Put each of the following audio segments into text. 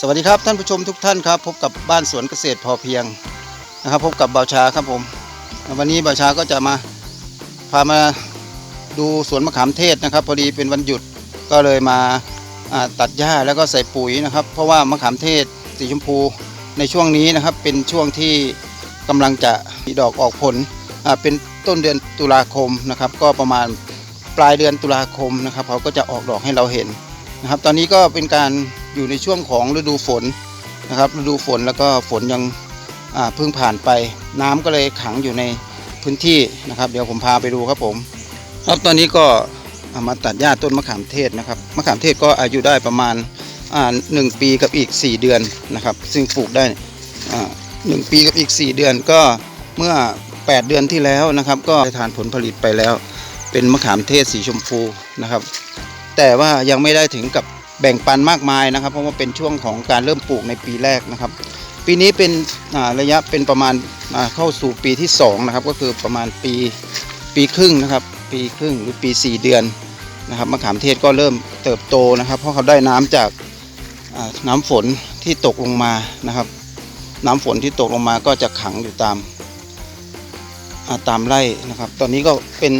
สวัสดีครับท่านผู้ชมทุกท่านครับ พบกับบ้านสวนเกษตรพอเพียงนะครับ พบกับบ่าวชาครับผม วันนี้บ่าวชาก็จะมาพามาดูสวนมะขามเทศนะครับ พอดีเป็นวันหยุดก็เลยมาตัดหญ้าแล้วก็ใส่ปุ๋ยนะครับ เพราะว่ามะขามเทศสีชมพูในช่วงนี้นะครับ เป็นช่วงที่กำลังจะมีดอกออกผลเป็นต้นเดือนตุลาคมนะครับ ก็ประมาณปลายเดือนตุลาคมนะครับเขาก็จะออกดอกให้เราเห็นนะครับ ตอนนี้ก็เป็นการ อยู่ในช่วงของฤดูฝนนะครับฤดูฝนแล้วก็ฝนยังเพิ่งผ่านไป น้ำก็เลยขังอยู่ในพื้นที่นะครับ เดี๋ยวผมพาไปดูครับผม ครับตอนนี้ก็ามาตัดหญ้าต้นมะขามเทศนะครับมะขามเทศก็อายุได้ประมาณาหนึ่งปีกับอีก 4 เดือนนะครับ ซึ่งปลูกได้หนึ่งปีกับอีก 4 เดือนก็เมื่อ 8 เดือนที่แล้วนะครับ ก็ได้ทานผลผลิตไปแล้ว เป็นมะขามเทศสีชมพูนะครับ แต่ว่ายังไม่ได้ถึงกับ แบ่งปันมากมายนะครับ เพราะว่าเป็นช่วงของการเริ่มปลูกในปีแรกนะครับ ปีนี้เป็นระยะเป็นประมาณเข้าสู่ปีที่2นะครับก็คือประมาณปีปีครึ่งนะครับ ปีครึ่งหรือปี 4 เดือนนะครับมะขามเทศก็เริ่มเติบโตนะครับ เพราะเขาได้น้ำจากน้ำฝนที่ตกลงมานะครับ น้ำฝนที่ตกลงมาก็จะขังอยู่ตามตามไร่นะครับ ตอนนี้ก็เป็น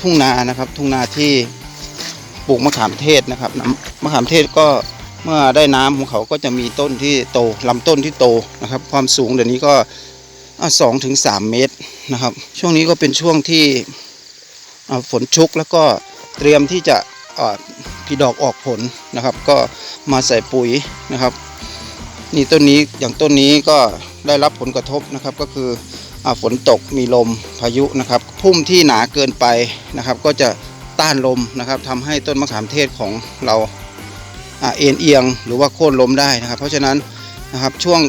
ทุ่งนานะครับ ทุ่งนาที่ ปลูกมะขามเทศนะครับมะขามเทศก็เมื่อได้น้ำของเขาก็จะมีต้นที่โตลำต้นที่โตนะครับ ความสูงเดี๋ยวนี้ก็สองถึงสามเมตรนะครับ ช่วงนี้ก็เป็นช่วงที่ฝนชุกแล้วก็เตรียมที่จะอ่ดอกออกผลนะครับ ก็มาใส่ปุ๋ยนะครับ นี่ต้นนี้อย่างต้นนี้ก็ได้รับผลกระทบนะครับก็คืออฝนตกมีลมพายุนะครับ พุ่มที่หนาเกินไปนะครับ ก็จะ ต้านลมนะครับทำให้ต้นมะขามเทศของเราเอ็นเอียงหรือว่าโค่นล้มได้นะครับ เพราะฉะนั้นนะครับช่วง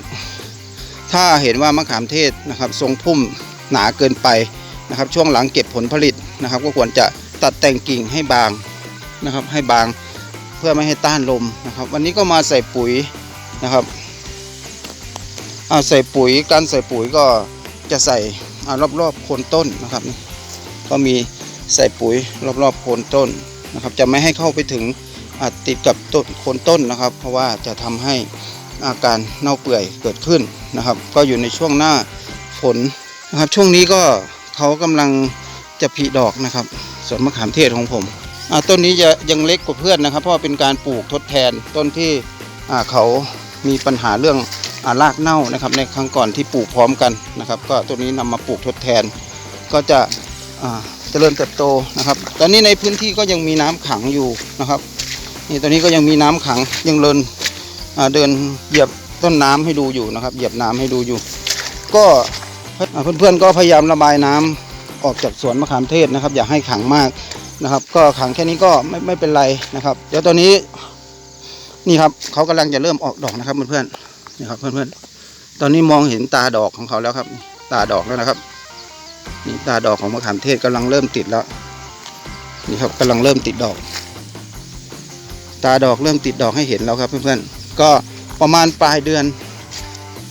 ถ้าเห็นว่ามะขามเทศนะครับ ทรงพุ่มหนาเกินไปนะครับ ช่วงหลังเก็บผลผลิตนะครับ ก็ควรจะตัดแต่งกิ่งให้บางนะครับ ให้บางเพื่อไม่ให้ต้านลมนะครับ วันนี้ก็มาใส่ปุ๋ยนะครับเอาใส่ปุ๋ยการใส่ปุ๋ยก็จะใส่อารอบๆโคนต้นนะครับ ก็มี ใส่ปุ๋ยรอบๆโคนต้นนะครับ จะไม่ให้เข้าไปถึงอ่าติดกับต้นโคนต้นนะครับ เพราะว่าจะทำให้อาการเน่าเปื่อยเกิดขึ้นนะครับ ก็อยู่ในช่วงหน้าฝนนะครับ ช่วงนี้ก็เขากำลังจะผลิดอกนะครับสวนมะขามเทศของผมต้นนี้จะยังเล็กกว่าเพื่อนนะครับ เพราะเป็นการปลูกทดแทนต้นที่เขามีปัญหาเรื่องรากเน่านะครับ ในครั้งก่อนที่ปลูกพร้อมกันนะครับ ก็ต้นนี้นำมาปลูกทดแทน ก็จะ เจริญเติบโตนะครับ ตอนนี้ในพื้นที่ก็ยังมีน้ำขังอยู่นะครับนี่ตอนนี้ก็ยังมีน้ำขังยังเดินเดินเหยียบต้นน้ำให้ดูอยู่นะครับ เหยียบน้ำให้ดูอยู่ ก็อ่าเพื่อนๆก็พยายามระบายน้ำออกจากสวนมะขามเทศนะครับ อย่าให้ขังมากนะครับ ก็ขังแค่นี้ก็ไม่ไม่เป็นไรนะครับ เดี๋ยวตอนนี้นี่ครับเขากำลังจะเริ่มออกดอกนะครับเพื่อนๆนี่ครับเพื่อนๆตอนนี้มองเห็นตาดอกของเขาแล้วครับ ตาดอกแล้วนะครับ นี่ตาดอกของมะขามเทศกำลังเริ่มติดแล้ว นี่ครับกำลังเริ่มติดดอก ตาดอกเริ่มติดดอกให้เห็นแล้วครับเพื่อนๆ ก็ประมาณปลายเดือน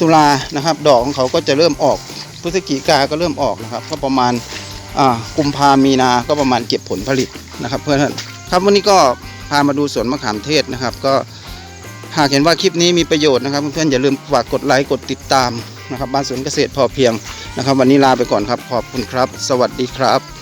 ตุลานะครับ ดอกของเขาก็จะเริ่มออกพฤศจิกาก็เริ่มออกนะครับ ก็ประมาณกุมภามีนาก็ประมาณเก็บผลผลิตนะครับ เพื่อนๆครับวันนี้ก็พามาดูสวนมะขามเทศนะครับ ก็หากเห็นว่าคลิปนี้มีประโยชน์นะครับ เพื่อนๆอย่าลืมฝากกดไลค์กดติดตาม นะครับบ้านสวนเกษตรพอเพียงนะครับ วันนี้ลาไปก่อนครับ ขอบคุณครับ สวัสดีครับ